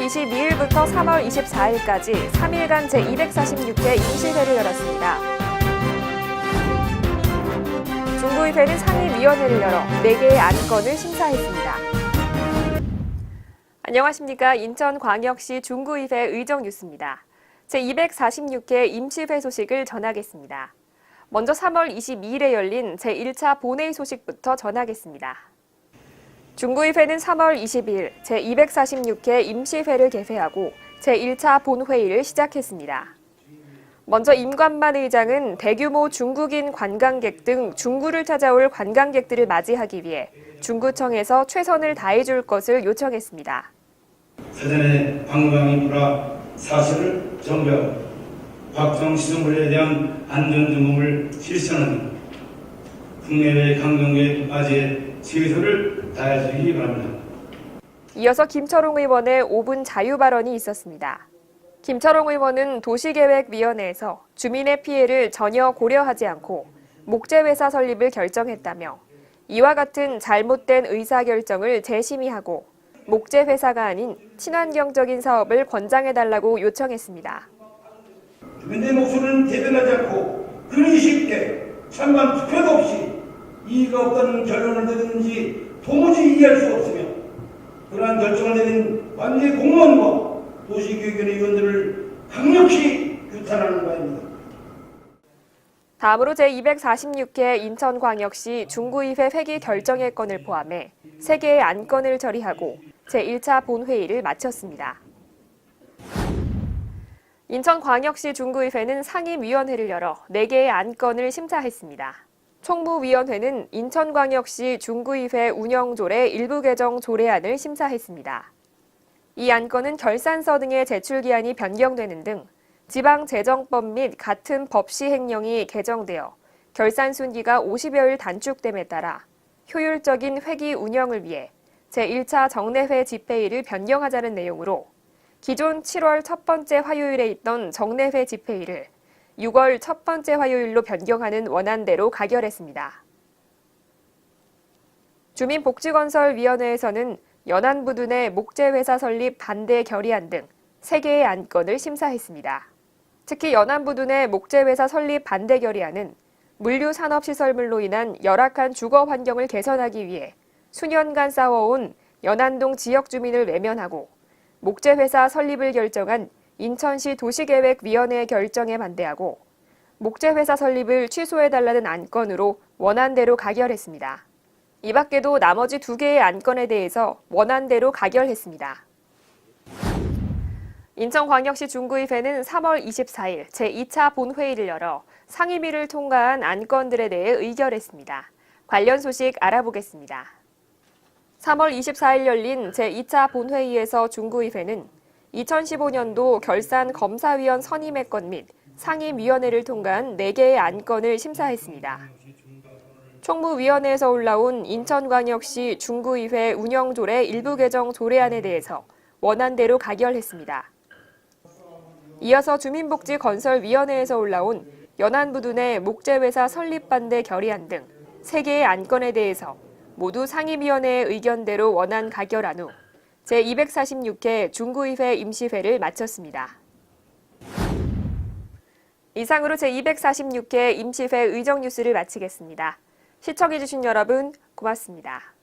3월 22일부터 3월 24일까지 3일간 제246회 임시회를 열었습니다. 중구의회는 상임위원회를 열어 4개의 안건을 심사했습니다. 안녕하십니까. 인천광역시 중구의회 의정뉴스입니다. 제246회 임시회 소식을 전하겠습니다. 먼저 3월 22일에 열린 제1차 본회의 소식부터 전하겠습니다. 중구의회는 3월 20일 제246회 임시회를 개회하고 제1차 본회의를 시작했습니다. 먼저 임관만 의장은 대규모 중국인 관광객 등 중구를 찾아올 관광객들을 맞이하기 위해 중구청에서 최선을 다해줄 것을 요청했습니다. 사전에 관광인프라 사실을 정비하고 각종 시설물에 대한 안전점검을 실시하는 국내외 관광객 맞이에 최선을 다해주기 바랍니다. 이어서 김철웅 의원의 5분 자유 발언이 있었습니다. 김철웅 의원은 도시계획위원회에서 주민의 피해를 전혀 고려하지 않고 목재회사 설립을 결정했다며 이와 같은 잘못된 의사결정을 재심의하고 목재회사가 아닌 친환경적인 사업을 권장해달라고 요청했습니다. 주민들의 목소리는 대변하지 않고 그리 쉽게 찬반 투표도 없이 이의가 없다는 결론을 내렸는지 도무지 이해할 수 없으며 그러한 결정을 내린 관계 공무원과 도시교육위원회 위원들을 강력히 규탄하는 바입니다. 다음으로 제246회 인천광역시 중구의회 회기 결정의 건을 포함해 3개의 안건을 처리하고 제1차 본회의를 마쳤습니다. 인천광역시 중구의회는 상임위원회를 열어 4개의 안건을 심사했습니다. 총무위원회는 인천광역시 중구의회 운영조례 일부 개정 조례안을 심사했습니다. 이 안건은 결산서 등의 제출 기한이 변경되는 등 지방재정법 및 같은 법 시행령이 개정되어 결산 순기가 50여일 단축됨에 따라 효율적인 회기 운영을 위해 제1차 정례회 집회일을 변경하자는 내용으로 기존 7월 첫 번째 화요일에 있던 정례회 집회일을 6월 첫 번째 화요일로 변경하는 원안대로 가결했습니다. 주민복지건설위원회에서는 연안부두 내 목재회사 설립 반대 결의안 등 3개의 안건을 심사했습니다. 특히 연안부두 내 목재회사 설립 반대 결의안은 물류산업시설물로 인한 열악한 주거 환경을 개선하기 위해 수년간 싸워온 연안동 지역 주민을 외면하고 목재회사 설립을 결정한 인천시 도시계획위원회 결정에 반대하고 목재회사 설립을 취소해달라는 안건으로 원안대로 가결했습니다. 이 밖에도 나머지 두 개의 안건에 대해서 원안대로 가결했습니다. 인천광역시 중구의회는 3월 24일 제2차 본회의를 열어 상임위를 통과한 안건들에 대해 의결했습니다. 관련 소식 알아보겠습니다. 3월 24일 열린 제2차 본회의에서 중구의회는 2015년도 결산 검사위원 선임의 건및 상임위원회를 통과한 4개의 안건을 심사했습니다. 총무위원회에서 올라온 인천광역시 중구의회 운영조례 일부 개정 조례안에 대해서 원안대로 가결했습니다. 이어서 주민복지건설위원회에서 올라온 연안부두 내 목재회사 설립 반대 결의안 등 3개의 안건에 대해서 모두 상임위원회의 의견대로 원안 가결한 후 제246회 중구의회 임시회를 마쳤습니다. 이상으로 제246회 임시회 의정뉴스를 마치겠습니다. 시청해주신 여러분 고맙습니다.